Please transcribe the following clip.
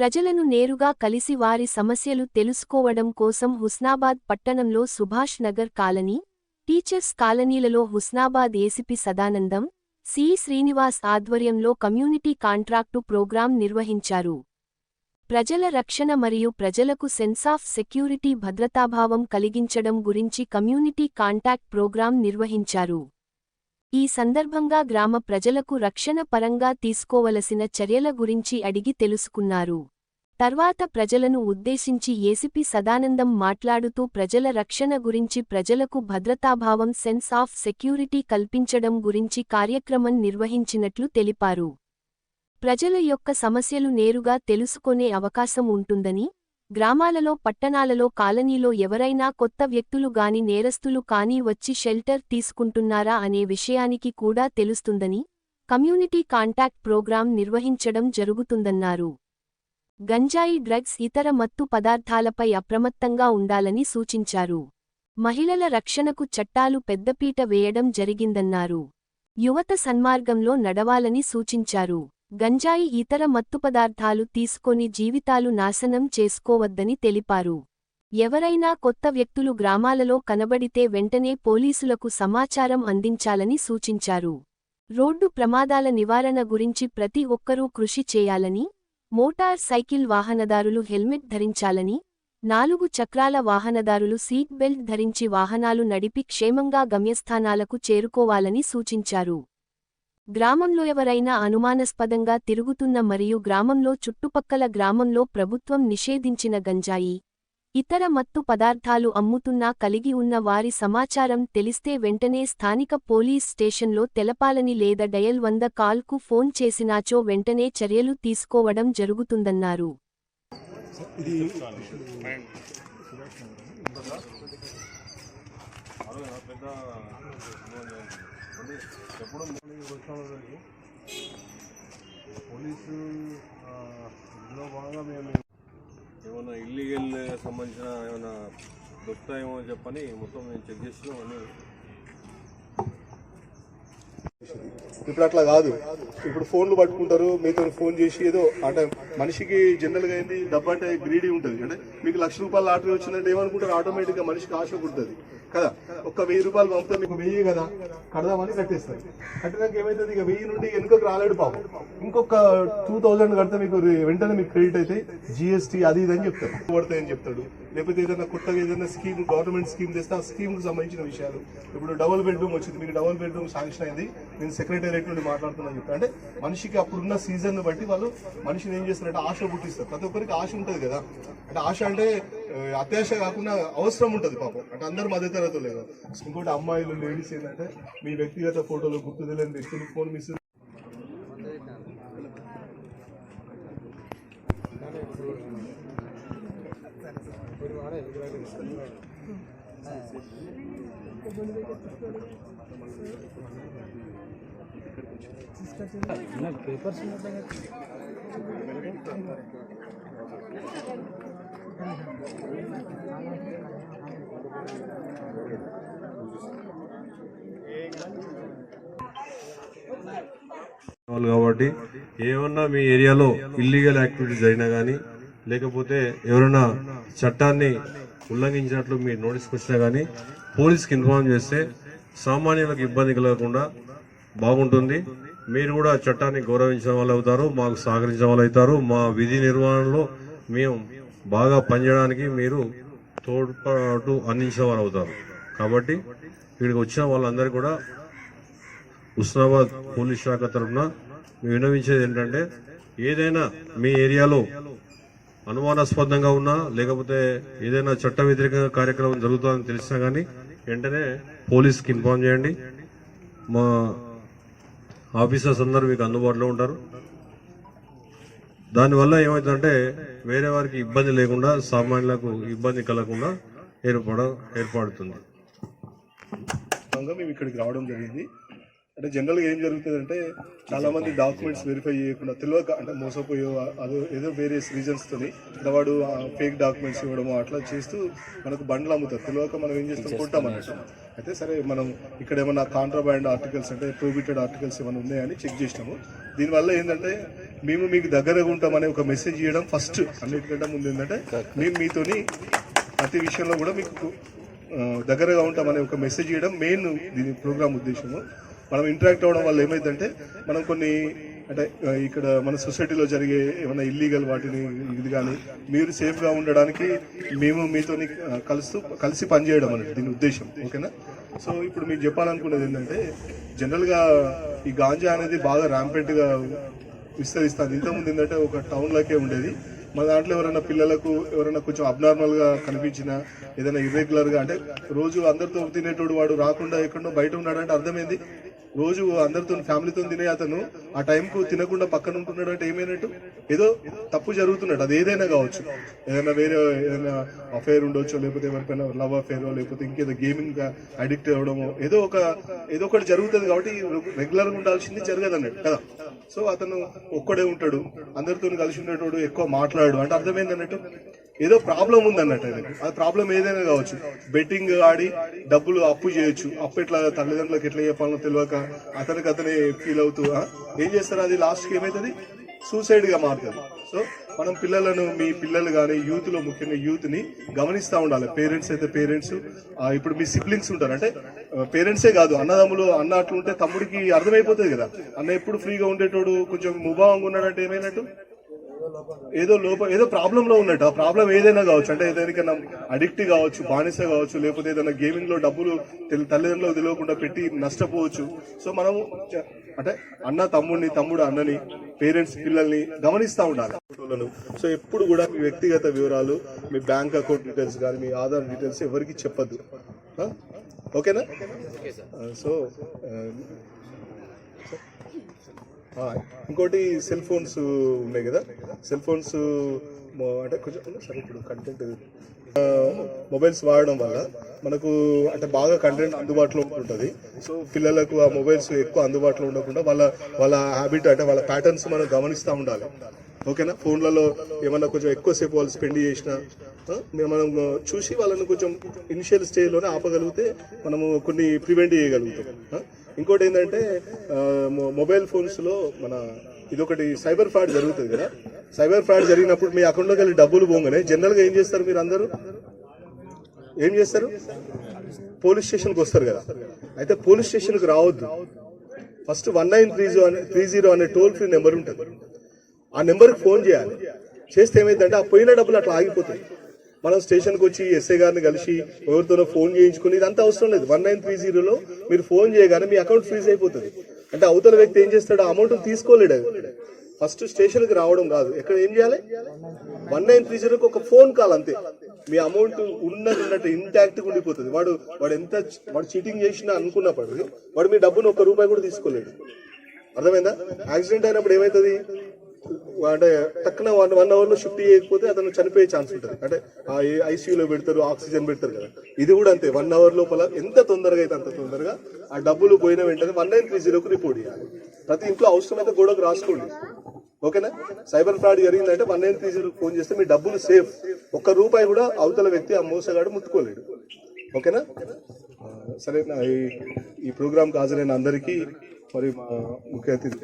ప్రజలను నేరుగా కలిసి వారి సమస్యలు తెలుసుకోవడం కోసం హుస్నాబాద్ పట్టణంలో సుభాష్ నగర్ కాలనీ టీచర్స్ కాలనీలలో హుస్నాబాద్ ఏసిపి సదానందం సి. శ్రీనివాస్ ఆధ్వర్యంలో కమ్యూనిటీ కాంట్రాక్టు ప్రోగ్రాం నిర్వహించారు. ప్రజల రక్షణ మరియు ప్రజలకు సెన్స్ ఆఫ్ సెక్యూరిటీ భద్రతాభావం కలిగించడం గురించి కమ్యూనిటీ కాంటాక్ట్ ప్రోగ్రాం నిర్వహించారు. ఈ సందర్భంగా గ్రామ ప్రజలకు రక్షణ పరంగా తీసుకోవలసిన చర్యల గురించి అడిగి తెలుసుకున్నారు. తర్వాత ప్రజలను ఉద్దేశించి ఏసిపి సదానందం మాట్లాడుతూ ప్రజల రక్షణ గురించి ప్రజలకు భద్రతాభావం సెన్స్ ఆఫ్ సెక్యూరిటీ కల్పించడం గురించి కార్యక్రమం నిర్వహించినట్లు తెలిపారు. ప్రజల యొక్క సమస్యలు నేరుగా తెలుసుకొనే అవకాశం ఉంటుందని గ్రామాలలో పట్టణాలలో కాలనీలో ఎవరైనా కొత్త వ్యక్తులు గాని నేరస్తులు కానీ వచ్చి షెల్టర్ తీసుకుంటున్నారా అనే విషయానికి కూడా తెలుస్తుందని కమ్యూనిటీ కాంటాక్ట్ ప్రోగ్రాం నిర్వహించడం జరుగుతుందన్నారు. గంజాయి డ్రగ్స్ ఇతర మత్తు పదార్థాలపై అప్రమత్తంగా ఉండాలని సూచించారు. మహిళల రక్షణకు చట్టాలు పెద్దపీట వేయడం జరిగిందన్నారు. యువత సన్మార్గంలో నడవాలని సూచించారు. గంజాయి ఇతర మత్తు పదార్థాలు తీసుకొని జీవితాలు నాశనం చేసుకోవద్దని తెలిపారు. ఎవరైనా కొత్త వ్యక్తులు గ్రామాలలో కనబడితే వెంటనే పోలీసులకు సమాచారం అందించాలని సూచించారు. రోడ్డు ప్రమాదాల నివారణ గురించి ప్రతి ఒక్కరూ కృషి చేయాలని మోటార్ సైకిల్ వాహనదారులు హెల్మెట్ ధరించాలని నాలుగు చక్రాల వాహనదారులు సీట్ బెల్ట్ ధరించి వాహనాలు నడిపి క్షేమంగా గమ్యస్థానాలకు చేరుకోవాలని సూచించారు. గ్రామంలో ఎవరైనా అనుమానాస్పదంగా తిరుగుతున్న మరియు గ్రామంలో చుట్టుపక్కల గ్రామంలో ప్రభుత్వం నిషేధించిన గంజాయి ఇతర మత్తు పదార్థాలు అమ్ముతున్నా కలిగి ఉన్న వారి సమాచారం తెలిస్తే వెంటనే స్థానిక పోలీస్ స్టేషన్లో తెలపాలని లేదా డయల్ వంద కాల్కు ఫోన్ చేసినాచో వెంటనే చర్యలు తీసుకోవడం జరుగుతుందన్నారు. ఇది ఎప్పుడు పోలీసు ఇందులో భాగంగా మేము ఏమైనా ఇల్లీగల్ సంబంధించిన ఏమైనా దొరుకుతాయేమో అని చెప్పని మొత్తం మేము చెక్ చేసినాం అని. ఇప్పుడు అట్లా కాదు. ఇప్పుడు ఫోన్లు పట్టుకుంటారు మీతో ఫోన్ చేసి ఏదో అంటే మనిషికి జనరల్గా ఏంది డబ్బు అంటే గ్రీడీ ఉంటుంది. అంటే మీకు లక్ష రూపాయల లాటరీ వచ్చిందంటే ఏమనుకుంటారు? ఆటోమేటిక్గా మనిషికి ఆశ పుడుతుంది. కదా? ఒక్క వెయ్యి రూపాయలు పంపితే మీకు వెయ్యి కదా? కడదామని కట్టేస్తారు. కట్టినాక ఏమైతుంది? ఇక వెయ్యి నుండి వెనుకకు రాలేడు పాపం. ఇంకొక టూ థౌజండ్ కడితే మీకు వెంటనే మీకు క్రెడిట్ అయితే జిఎస్టీ అది ఇది అని చెప్తారు. పడతాయని చెప్తాడు? లేకపోతే ఏదైనా కొత్తగా ఏదైనా స్కీమ్ గవర్నమెంట్ స్కీమ్ తెస్తే ఆ స్కీమ్కి సంబంధించిన విషయాలు. ఇప్పుడు డబుల్ బెడ్రూమ్ వచ్చింది. మీకు డబుల్ బెడ్రూమ్ శాంక్షన్ అయింది. నేను సెక్రటేరియట్ నుండి మాట్లాడుతున్నాను చెప్పి. అంటే మనిషికి అప్పుడున్న సీజన్ బట్టి వాళ్ళు మనిషిని ఏం చేస్తారంటే ఆశ పుట్టిస్తారు. ప్రతి ఒక్కరికి ఆశ ఉంటుంది కదా. అంటే ఆశ అంటే అత్యాశ కాకుండా అవసరం ఉంటుంది పాపం. అంటే అందరు మధ్య తరగతులు లేదు ఇంకోటి అమ్మాయిలు లేడీస్ ఏంటంటే మీ వ్యక్తిగత ఫోటోలు గుర్తు తెలియని వ్యక్తులు ఫోన్ మిస్ పేపర్స్ కాబట్టి ఏమన్నా మీ ఏరియాలో ఇల్లీగల్ యాక్టివిటీస్ అయినా కానీ లేకపోతే ఎవరైనా చట్టాన్ని ఉల్లంఘించినట్లు మీరు నోటీస్కి వచ్చినా కానీ పోలీస్కి ఇన్ఫార్మ్ చేస్తే సామాన్యులకు ఇబ్బంది కలగకుండా బాగుంటుంది. మీరు కూడా చట్టాన్ని గౌరవించిన వాళ్ళు అవుతారు మాకు సహకరించిన వాళ్ళు అవుతారు. మా విధి నిర్వహణలో మేము బాగా పనిచేయడానికి మీరు తోడ్పాటు అందించిన వాళ్ళు అవుతారు. కాబట్టి ఇక్కడికి వచ్చిన వాళ్ళందరూ కూడా హుస్నాబాద్ పోలీస్ శాఖ తరఫున మేము విన్నవించేది ఏంటంటే ఏదైనా మీ ఏరియాలో అనుమానాస్పదంగా ఉన్నా లేకపోతే ఏదైనా చట్ట వ్యతిరేక కార్యక్రమం జరుగుతుందని తెలిసినా కానీ వెంటనే పోలీస్కి ఇన్ఫార్మ్ చేయండి. మా ఆఫీసర్స్ అందరూ మీకు అందుబాటులో ఉంటారు. దానివల్ల ఏమవుతుందంటే వేరే వారికి ఇబ్బంది లేకుండా సామాన్యులకు ఇబ్బంది కలగకుండా ఏర్పడ ఏర్పడుతుంది. మేము ఇక్కడికి రావడం జరిగింది. అంటే జనరల్గా ఏం జరుగుతుందంటే చాలా మంది డాక్యుమెంట్స్ వెరిఫై చేయకుండా తెలియక అంటే మోసపోయో అదో ఏదో వేరియస్ రీజన్స్ తోని అంటే వాడు ఫేక్ డాక్యుమెంట్స్ ఇవ్వడము అట్లా చేస్తూ మనకు బండ్లు అమ్ముతారు. తెలియక మనం ఏం చేస్తాం? కొంటాం అన్నట్టు. అయితే సరే మనం ఇక్కడ ఏమన్నా కాంట్రాబ్యాండ్ ఆర్టికల్స్ అంటే ప్రొహిబిటెడ్ ఆర్టికల్స్ ఏమైనా ఉన్నాయని చెక్ చేసినాము. దీనివల్ల ఏంటంటే మేము మీకు దగ్గరగా ఉంటామనే ఒక మెసేజ్ ఇవ్వడం ఫస్ట్ అన్నిటికంటే ముందు ఏంటంటే మేము మీతోని ప్రతి విషయంలో కూడా మీకు దగ్గరగా ఉంటామనే ఒక మెసేజ్ ఇవ్వడం మెయిన్ దీని ప్రోగ్రామ్ ఉద్దేశము. మనం ఇంటరాక్ట్ అవ్వడం వల్ల ఏమైందంటే మనం కొన్ని అంటే ఇక్కడ మన సొసైటీలో జరిగే ఏమైనా ఇల్లీగల్ వాటిని ఇది కానీ మీరు సేఫ్గా ఉండడానికి మేము మీతో కలుస్తూ కలిసి పనిచేయడం అనేది దీని ఉద్దేశం ఓకేనా? సో ఇప్పుడు మీకు చెప్పాలనుకునేది ఏంటంటే జనరల్గా ఈ గాంజా అనేది బాగా ర్యాంపెంట్గా విస్తరిస్తుంది. ఇంతకుముందు ఏంటంటే ఒక టౌన్లోకే ఉండేది. మన దాంట్లో ఎవరైనా పిల్లలకు ఎవరైనా కొంచెం అబ్నార్మల్గా కనిపించినా ఏదైనా ఇర్రెగ్యులర్గా అంటే రోజు అందరితో తినేటోడు వాడు రాకుండా ఎక్కడో బయట ఉన్నాడంటే అర్థమైంది. రోజు అందరితో ఫ్యామిలీతో తినే అతను ఆ టైంకు తినకుండా పక్కన ఉంటున్నాడు అంటే ఏమైనట్టు? ఏదో తప్పు జరుగుతున్నట్టు అది ఏదైనా కావచ్చు. ఏదైనా వేరే ఏదైనా అఫైర్ ఉండొచ్చు లేకపోతే ఎవరికైనా లవ్ అఫైర్ లేకపోతే ఇంకేదో గేమింగ్ అడిక్ట్ అవ్వడమో ఏదో ఒక ఏదో ఒకటి జరుగుతుంది కాబట్టి రెగ్యులర్గా ఉండాల్సింది జరగదు అన్నట్టు కదా? సో అతను ఒక్కడే ఉంటాడు. అందరితో కలిసి ఉండేటోడు ఎక్కువ మాట్లాడు. అంటే అర్థమైంది అన్నట్టు? ఏదో ప్రాబ్లం ఉంది అన్నట్టు అది. ఆ ప్రాబ్లం ఏదైనా కావచ్చు. బెట్టింగ్ ఆడి డబ్బులు అప్పు చేయొచ్చు. అప్పు ఎట్లా తల్లిదండ్రులకు ఎట్లా చెప్పాలో తెలియక అతనికి అతనే ఫీల్ అవుతూ ఏం చేస్తారు అది? లాస్ట్కి ఏమవుతుంది సూసైడ్గా మారుతుంది సో మనం పిల్లలను మీ పిల్లలు కానీ యూత్లో ముఖ్యంగా యూత్ని గమనిస్తూ ఉండాలి. పేరెంట్స్ అయితే పేరెంట్స్ ఇప్పుడు మీ సిబ్లింగ్స్ ఉంటారు. అంటే పేరెంట్సే కాదు అన్నదమ్ములు అన్న అట్లుంటే ఉంటే తమ్ముడికి అర్థమైపోతుంది కదా. అన్న ఎప్పుడు ఫ్రీగా ఉండేటోడు కొంచెం ముభావంగా ఉన్నాడంటే ఏమైనట్టు? ఏదో లోపం ఏదో ప్రాబ్లం లో ఉన్నట్టు. ఆ ప్రాబ్లం ఏదైనా కావచ్చు. అంటే ఏదైనా అడిక్ట్ కావచ్చు బానిస కావచ్చు లేకపోతే ఏదైనా గేమింగ్లో డబ్బులు తెలి- తల్లిదండ్రులకు తెలియకుండా పెట్టి నష్టపోవచ్చు. సో మనం అంటే అన్న తమ్ముడిని తమ్ముడు అన్నని పేరెంట్స్ పిల్లల్ని గమనిస్తూ ఉండాలి. ఫోటోలను. సో ఎప్పుడు కూడా మీ వ్యక్తిగత వివరాలు మీ బ్యాంక్ అకౌంట్ డీటెయిల్స్ కానీ మీ ఆధార్ డీటెయిల్స్ ఎవరికి చెప్పద్దు? ఓకేనా? సో ఇంకోటి సెల్ ఫోన్స్ ఉన్నాయి కదా. సెల్ ఫోన్స్ అంటే కొంచెం సరే ఇప్పుడు కంటెంట్ మొబైల్స్ వాడడం వల్ల మనకు అంటే బాగా కంటెంట్ అందుబాటులో ఉంటుంది సో పిల్లలకు ఆ మొబైల్స్ ఎక్కువ అందుబాటులో ఉండకుండా వాళ్ళ వాళ్ళ హ్యాబిట్ అంటే వాళ్ళ ప్యాటర్న్స్ మనం గమనిస్తూ ఉండాలి. ఓకేనా? ఫోన్లలో ఏమన్నా కొంచెం ఎక్కువసేపు వాళ్ళు స్పెండ్ చేసినా మనం చూసి వాళ్ళని కొంచెం ఇనిషియల్ స్టేజ్లోనే ఆపగలిగితే మనము కొన్ని ప్రివెంట్ చేయగలుగుతాం. ఇంకోటి ఏంటంటే మొబైల్ ఫోన్స్లో మన ఇదొకటి సైబర్ ఫ్రాడ్ జరుగుతుంది కదా. సైబర్ ఫ్రాడ్ జరిగినప్పుడు మీ అకౌంట్లోకి వెళ్ళి డబ్బులు పోగానే జనరల్గా ఏం చేస్తారు మీరు అందరూ? ఏం చేస్తారు? పోలీస్ స్టేషన్కి వస్తారు కదా. అయితే పోలీస్ స్టేషన్కి రావద్దు. First one nine three zero అనే త్రీ జీరో అనే టోల్ ఫ్రీ నెంబర్ ఉంటుంది. ఆ నెంబర్కి ఫోన్ చేయాలి. చేస్తే ఏమైందంటే ఆ పోయిన డబ్బులు అట్లా ఆగిపోతాయి. మనం స్టేషన్కి వచ్చి ఎస్ఐ గారిని కలిసి ఎవరితోనో ఫోన్ చేయించుకుని ఇదంతా అవసరం లేదు. వన్ నైన్ త్రీ జీరోలో మీరు ఫోన్ చేయగానే మీ అకౌంట్ ఫ్రీజ్ అయిపోతుంది. అంటే అవతల వ్యక్తి ఏం చేస్తాడు? అమౌంట్ తీసుకోలేడు ఫస్ట్ స్టేషన్కి రావడం కాదు. ఎక్కడ ఏం చేయాలి? వన్ నైన్ త్రీ జీరోకి ఒక ఫోన్ కాల్ అంతే. మీ అమౌంట్ ఉన్నది ఉన్నట్టు ఇంటాక్ట్గా ఉండిపోతుంది. వాడు వాడు ఎంత వాడు చీటింగ్ చేసినా అనుకున్నప్పుడు వాడు మీ డబ్బును ఒక్క రూపాయి కూడా తీసుకోలేడు. అర్థమైందా? యాక్సిడెంట్ అయినప్పుడు ఏమవుతుంది అంటే టక్కున వన్ వన్ అవర్లో షిఫ్ట్ చేయకపోతే అతను చనిపోయే ఛాన్స్ ఉంటుంది. అంటే ఆ ఐసీయూలో పెడతారు ఆక్సిజన్ పెడతారు కదా. ఇది కూడా అంతే. వన్ అవర్ లోపల ఎంత తొందరగా అయితే అంత తొందరగా ఆ డబ్బులు పోయిన వెంటనే వన్ నైన్ త్రీ జీరోకి రిపోర్ట్ చేయాలి. ప్రతి ఇంట్లో అవసరమైతే గోడకు రాసుకోండి. ఓకేనా? సైబర్ ఫ్రాడ్ జరిగిందంటే వన్ నైన్ త్రీ జీరోకి ఫోన్ చేస్తే మీ డబ్బులు సేఫ్. ఒక్క రూపాయి కూడా అవతల వ్యక్తి ఆ మోసగాడు ముట్టుకోలేడు. ఓకేనా? సరే ఈ ప్రోగ్రాంకి ప్రోగ్రామ్కి హాజరైన అందరికీ మరి ముఖ్య అతిథి